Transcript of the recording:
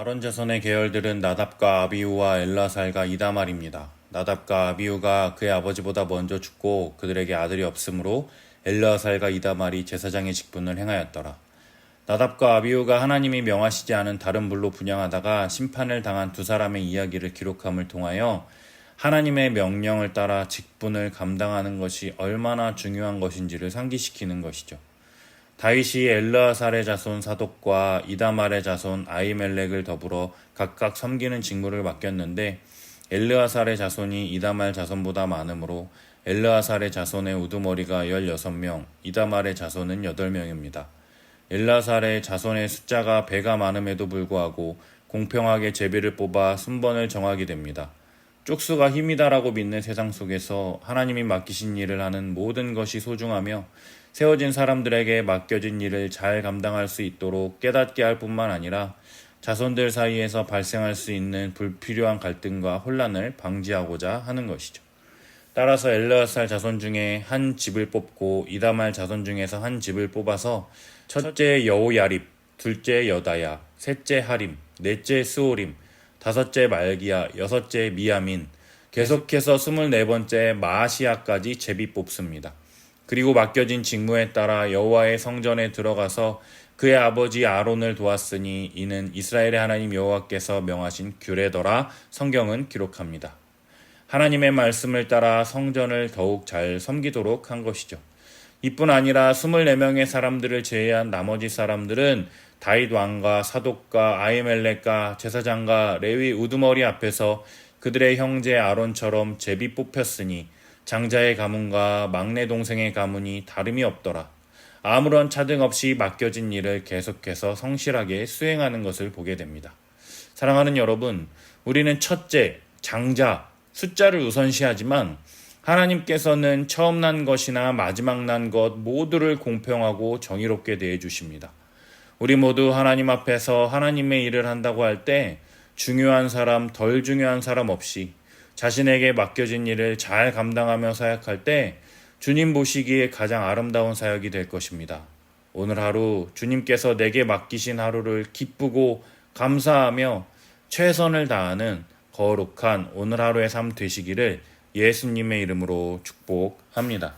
아론 자손의 계열들은 나답과 아비우와 엘라살과 이다말입니다. 나답과 아비우가 그의 아버지보다 먼저 죽고 그들에게 아들이 없으므로 엘라살과 이다말이 제사장의 직분을 행하였더라. 나답과 아비우가 하나님이 명하시지 않은 다른 불로 분양하다가 심판을 당한 두 사람의 이야기를 기록함을 통하여 하나님의 명령을 따라 직분을 감당하는 것이 얼마나 중요한 것인지를 상기시키는 것이죠. 다윗이 엘르아살의 자손 사독과 이다말의 자손 아이멜렉을 더불어 각각 섬기는 직무를 맡겼는데 엘르아살의 자손이 이다말 자손보다 많으므로 엘르아살의 자손의 우두머리가 16명, 이다말의 자손은 8명입니다. 엘라살의 자손의 숫자가 배가 많음에도 불구하고 공평하게 제비를 뽑아 순번을 정하게 됩니다. 쪽수가 힘이다라고 믿는 세상 속에서 하나님이 맡기신 일을 하는 모든 것이 소중하며 세워진 사람들에게 맡겨진 일을 잘 감당할 수 있도록 깨닫게 할 뿐만 아니라 자손들 사이에서 발생할 수 있는 불필요한 갈등과 혼란을 방지하고자 하는 것이죠. 따라서 엘르아살 자손 중에 한 집을 뽑고 이다말 자손 중에서 한 집을 뽑아서 첫째 여호야립, 둘째 여다야, 셋째 하림, 넷째 스오림, 다섯째 말기야, 여섯째 미야민, 계속해서 스물네 번째 마아시아까지 제비 뽑습니다. 그리고 맡겨진 직무에 따라 여호와의 성전에 들어가서 그의 아버지 아론을 도왔으니 이는 이스라엘의 하나님 여호와께서 명하신 규례더라 성경은 기록합니다. 하나님의 말씀을 따라 성전을 더욱 잘 섬기도록 한 것이죠. 이뿐 아니라 24명의 사람들을 제외한 나머지 사람들은 다윗 왕과 사독과 아이멜렉과 제사장과 레위 우두머리 앞에서 그들의 형제 아론처럼 제비 뽑혔으니 장자의 가문과 막내 동생의 가문이 다름이 없더라. 아무런 차등 없이 맡겨진 일을 계속해서 성실하게 수행하는 것을 보게 됩니다. 사랑하는 여러분, 우리는 첫째, 장자, 숫자를 우선시하지만 하나님께서는 처음 난 것이나 마지막 난 것 모두를 공평하고 정의롭게 대해 주십니다. 우리 모두 하나님 앞에서 하나님의 일을 한다고 할 때 중요한 사람, 덜 중요한 사람 없이 자신에게 맡겨진 일을 잘 감당하며 사역할 때 주님 보시기에 가장 아름다운 사역이 될 것입니다. 오늘 하루 주님께서 내게 맡기신 하루를 기쁘고 감사하며 최선을 다하는 거룩한 오늘 하루의 삶 되시기를 예수님의 이름으로 축복합니다.